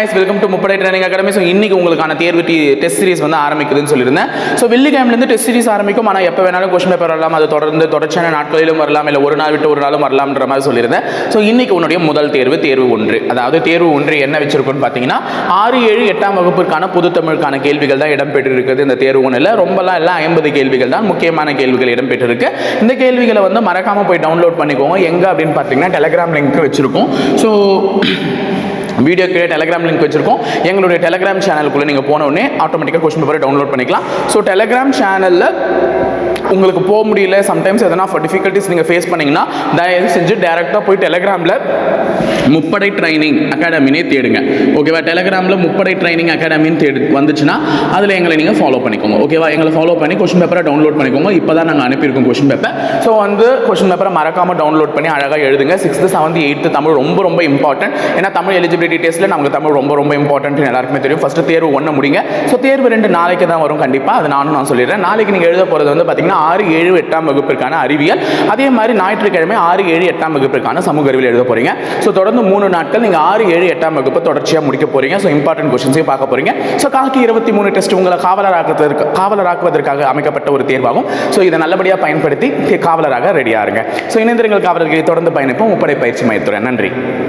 Welcome to முப்படை training academy so இன்றைக்கி உங்களுக்கான தேர்வு டி டெஸ்ட் சீரிஸ் வந்து ஆரம்பிக்குதுன்னு சொல்லியிருந்தேன். ஸோ வெள்ளிக்கிழமைலேருந்து டெஸ்ட் சீரிஸ் ஆரம்பிக்கும். ஆனால் எப்போ வேணாலும் கொஸ்டின் பேப்பர் வரலாம். அது தொடர்ந்து தொடர்ச்சியான நாட்களிலும் வரலாம். இல்லை ஒரு நாள் விட்டு ஒரு நாளும் வரலாம்ன்ற மாதிரி சொல்லியிருந்தேன். ஸோ இன்றைக்கி உன்னுடைய முதல் தேர்வு தேர்வு ஒன்று. அதாவது தேர்வு ஒன்று என்ன வச்சிருக்கோன்னு பார்த்தீங்கன்னா ஆறு ஏழு எட்டாம் வகுப்பிற்கான பொது தமிழுக்கான கேள்விகள் தான் இடம்பெற்று இருக்குது இந்த தேர்வு ஒன்றில் ரொம்பலாம் எல்லாம் ஐம்பது கேள்விகள் தான் முக்கியமான கேள்விகள் இடம்பெற்றிருக்கு. இந்த கேள்விகளை வந்து மறக்காமல் போய் டவுன்லோட் பண்ணிக்கோங்க. எங்கே அப்படின்னு பார்த்தீங்கன்னா டெலகிராம் லிங்க் வச்சுருக்கோம். ஸோ வீடியோ கீழே டெலகிராம் லிங்க் வச்சிருக்கோம். எங்களுடைய டெலகிராம் சேனலுக்குள்ளே நீங்கள் போன உடனே ஆட்டோமேட்டிக்காக கொஸ்டின் பேப்பரை டவுன்லோட் பண்ணிக்கலாம். ஸோ டெலகிராம் சேனலில் உங்களுக்கு போக முடியல சம்டைம்ஸ் எதனா டிஃபிகல்ட்டிஸ் நீங்கள் ஃபேஸ் பண்ணீங்கன்னா தயவு செஞ்சு டேரெக்டாக போய் டெலகிராமில் முப்படை ட்ரைனிங் அகாடமினே தேடுங்க. ஓகேவா டெலகிராமில் முப்படை ட்ரைனிங் அகாடமின்னு தேடு வந்துச்சுன்னா அதில் எங்களை நீங்கள் ஃபாலோ பண்ணிக்கோங்க. ஓகேவா எங்களை ஃபாலோ பண்ணி கொஷின் பேப்பரை டவுன்லோட் பண்ணிக்கோங்க. இப்போ தான் நாங்கள் அனுப்பியிருக்கோம் கொஷின் பேப்பர் ஸோ வந்து கொஷின் பேப்பரை மறக்காமல் டவுன்லோட் பண்ணி அழகாக எழுதுங்க. சிக்ஸ்த்து செவன்த் எயித்து தமிழ் ரொம்ப ரொம்ப இம்பார்ட்டன்ட் ஏன்னா தமிழ் எலிஜிபிலிட்டி டெஸ்ட்டில் நமக்கு தமிழ் ரொம்ப ரொம்ப இம்பார்ட்டன்ட் எல்லாருக்குமே தெரியும். ஃபஸ்ட்டு தேர்வு ஒன்று முடிங்க. ஸோ தேர்வு ரெண்டு நாளைக்கு தான் வரும் கண்டிப்பாக அது நானும் நான் சொல்லிடுறேன். நாளைக்கு நீங்கள் எழுத போகிறது வந்து பார்த்தீங்கன்னா ஆறு ஏழு எட்டாம் வகுப்பிற்கான அறிவியல். அதே மாதிரி ஞாயிற்றுக்கிழமை ஆறு ஏழு எட்டாம் வகுப்பிற்கான சமூக அறிவியல் எழுத போகிறீங்க ஸோ தொடர்ந்து மூணு நாட்கள் நீங்கள் ஆறு ஏழு எட்டாம் வகுப்பு தொடர்ச்சியாக முடிக்க போகிறீங்க ஸோ இம்பார்ட்டன்ட் கொஸ்டின்ஸையும் பார்க்க போகிறீங்க ஸோ காக்கி இருபத்தி மூணு டெஸ்ட் உங்களை காவலராக்குவதற்கு காவலராக்குவதற்காக அமைக்கப்பட்ட ஒரு தேர்வாகும். ஸோ இதை நல்லபடியாக பயன்படுத்தி காவலராக ரெடியாக இருங்க. ஸோ இணைந்திருங்கள் காவலர்களை தொடர்ந்து பயணிப்போம். முப்படை பயிற்சி மையத்துறை. நன்றி.